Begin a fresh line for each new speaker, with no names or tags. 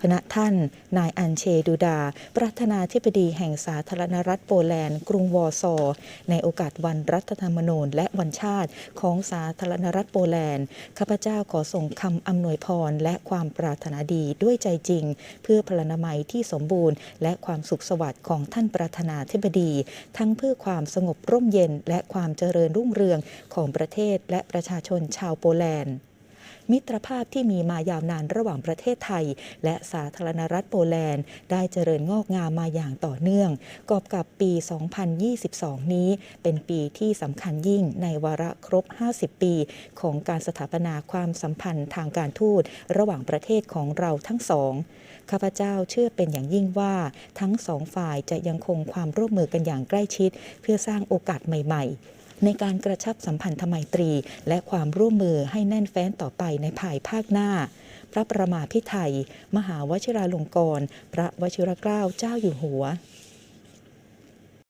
พณะท่าน นายอันเชดูดา ประธานาธิบดีแห่งสาธารณรัฐโปแลนด์ กรุงวอร์ซอ ในโอกาสวันรัฐธรรมนูญและวันชาติของสาธารณรัฐโปแลนด์ ข้าพเจ้าขอส่งคำอำนวยพรและความปรารถนาดีด้วยใจจริง เพื่อพลานามัยที่สมบูรณ์ และความสุขสวัสดิ์ของท่านประธานาธิบดี ทั้งเพื่อความสงบร่มเย็นและความเจริญรุ่งเรืองของประเทศและประชาชนชาวโปแลนด์ มิตรภาพที่มีมายาวนานระหว่างประเทศไทย และสาธารณรัฐโปแลนด์ ได้เจริญงอกงามมาอย่างต่อเนื่อง กอบกับปี 2022 นี้ เป็นปีที่สำคัญยิ่งในวาระครบ 50 ปี ของการสถาปนาความสัมพันธ์ทางการทูตระหว่างประเทศของเราทั้งสอง ข้าพเจ้าเชื่อเป็นอย่างยิ่งว่าทั้งสองฝ่ายจะยังคงความร่วมมือกันอย่างใกล้ชิด เพื่อสร้างโอกาสใหม่ ๆ ในการกระชับสัมพันธไมตรี และความร่วมมือให้แน่นแฟ้นต่อไปในภายภาคหน้า พระประมาพิไทย มหาวชิราลงกรณ์พระวชิรเกล้าเจ้าอยู่หัว